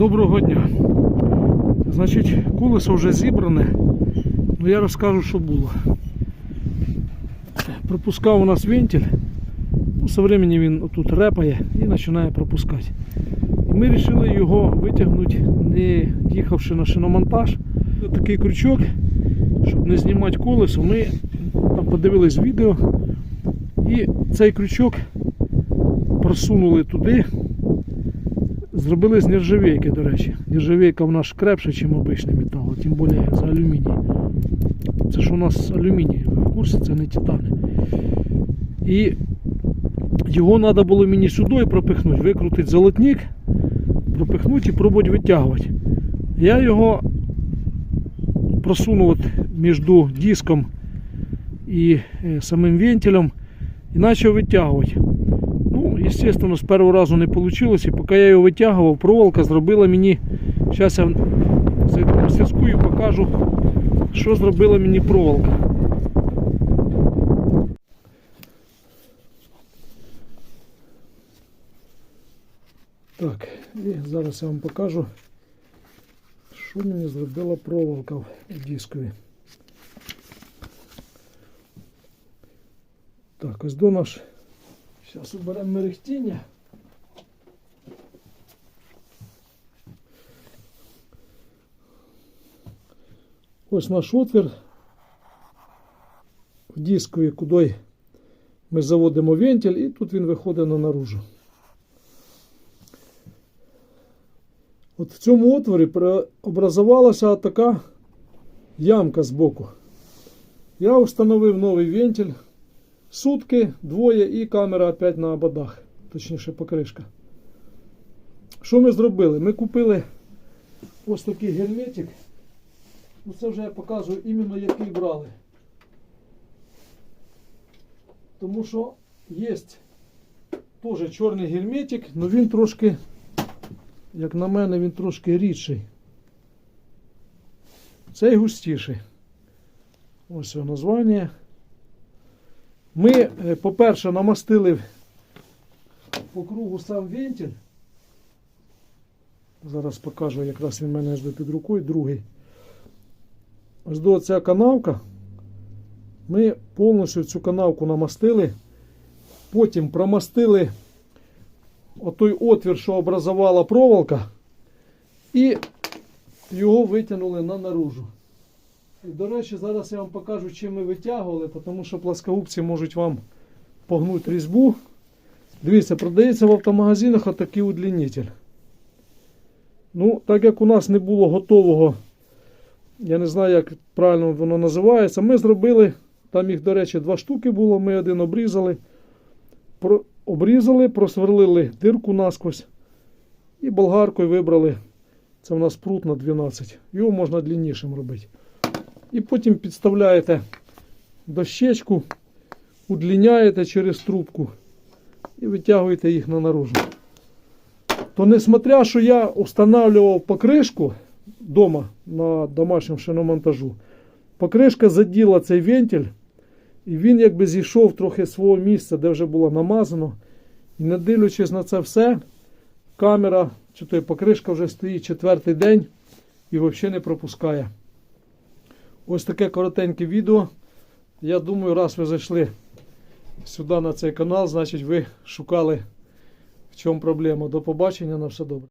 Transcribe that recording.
Доброго дня. Значить, колесо вже зібране. Ну я розкажу, що було. Пропускав у нас вентиль. Ну, со він тут репає і починає пропускати. Ми вирішили його витягнути, не їхавши на шиномонтаж. Такий крючок, щоб не знімати колесо, ми там подивились відео. І цей крючок просунули туди. Зробили з нержавейки, до речі. Нержавейка в нас крепша, ніж обичний метал, тим більше за алюміній. Це ж у нас алюміній, ви в курсі, це не титани. І його треба було мені сюди пропихнути, викрутити золотник, пропихнути і пробувати витягувати. Я його просунув між диском і е, самим вентилем і почав витягувати. Естественно, з першого разу не вийшло. І поки я його витягував, проволока зробила мені. Зараз я зайду в мастерську і покажу, що зробила мені проволока. Так, і зараз я вам покажу, що мені зробила проволока в дискові. Так, ось до наш. Зараз уберемо мерехтіння. Ось наш отвір в дискові, куди ми заводимо вентиль, і тут він виходить на наружу. От в цьому отворі образувалася така ямка збоку. Я встановив новий вентиль. Сутки, двоє і камера опять на ободах, точніше покришка. Що ми зробили? Ми купили ось такий герметик. Ну це вже я показую іменно який брали. Тому що є теж чорний герметик, але він трошки, як на мене, він трошки рідший. Цей густіший. Ось його названня. Ми, е, по-перше, намастили по кругу сам вентиль. Зараз покажу, якраз він в мене жде під рукою, другий. Ось до ця канавка. Ми повністю цю канавку намастили. Потім промастили отой отвір, що образувала проволока, і його витягнули на наружу. До речі, зараз я вам покажу, чим ми витягували, тому що пласкогубці можуть вам погнути різьбу. Дивіться, продається в автомагазинах отакий удлінитель. Ну, так як у нас не було готового, я не знаю, як правильно воно називається, ми зробили, там їх, до речі, два штуки було, ми один обрізали, про, обрізали, просверлили дирку насквозь і болгаркою вибрали. Це у нас прут на 12. Його можна длиннішим робити. І потім підставляєте дощечку, удлиняєте через трубку і витягуєте їх на наружу. То несмотря, що я встановлював покришку вдома на домашньому шиномонтажу, покришка заділа цей вентиль, і він якби зійшов трохи свого місця, де вже було намазано. І не дивлячись на це все, камера, чи то покришка вже стоїть четвертий день і взагалі не пропускає. Ось таке коротеньке відео. Я думаю, раз ви зайшли сюди на цей канал, значить ви шукали в чому проблема. До побачення, на все добре.